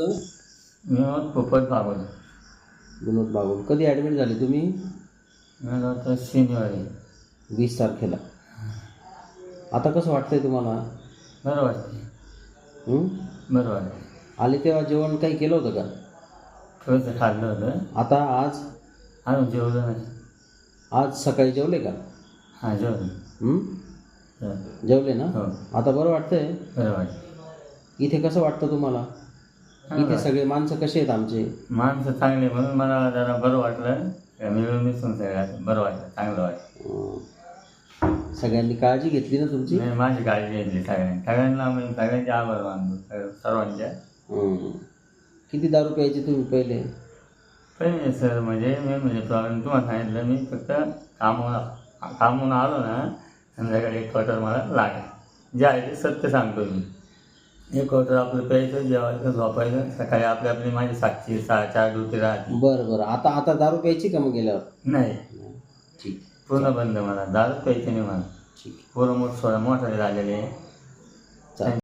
विनोद पोपट बागल विनोद बागुल कधी ॲडमिट झाले तुम्ही? मला शनिवारी. वीस तारखेला. आता कसं वाटतंय तुम्हाला? बरं वाटते हं? बरं वाटते आले तेव्हा जेवण काही केलं होतं का? थोडंसं खाल्लं होतं. आता आज? अजून जेवलं नाही. आज सकाळी जेवले का? हां जेवलं. हं? जेवलं. जेवले ना? हो. आता बरं वाटतंय? बरं वाटते इथे कसं वाटतं तुम्हाला? इथे सगळे माणसं कसे आहेत आमचे? माणसं चांगले म्हणून मला जरा बरं वाटलं. मिळून मिसळून सगळं बरं वाटलं चांगलं वाटलं. अं, सगळ्यांनी काळजी घेतली ना तुमची? माझी काळजी घेतली सगळ्यांनी. सगळ्यांना मी सगळ्यांचे आभार मानतो सर्वांच्या हं. किती दारू प्यायचे तुम्ही पहिले? पहिले सर म्हणजे मी म्हणजे तुला तुम्हाला सांगितलं मी फक्त कामावर कामावून आलो ना संध्याकाळी एक क्वार्टर मला लागेल. जे आहे ते सत्य सांगतो मी. एक क्वार्टर आपलं प्यायचं जेवायचं झोपायचं सकाळी आपली आपली माझी सातशे सहा चार ड्युटी राहते बरं बरं. आता आता दारू प्यायची का मग गेल्यावर? नाही. ठीक. पूर्ण बंद मला. दारू प्यायची नाही मला. ठीक. पोरं मोठ सोळा मोठाले झालेले चालेल.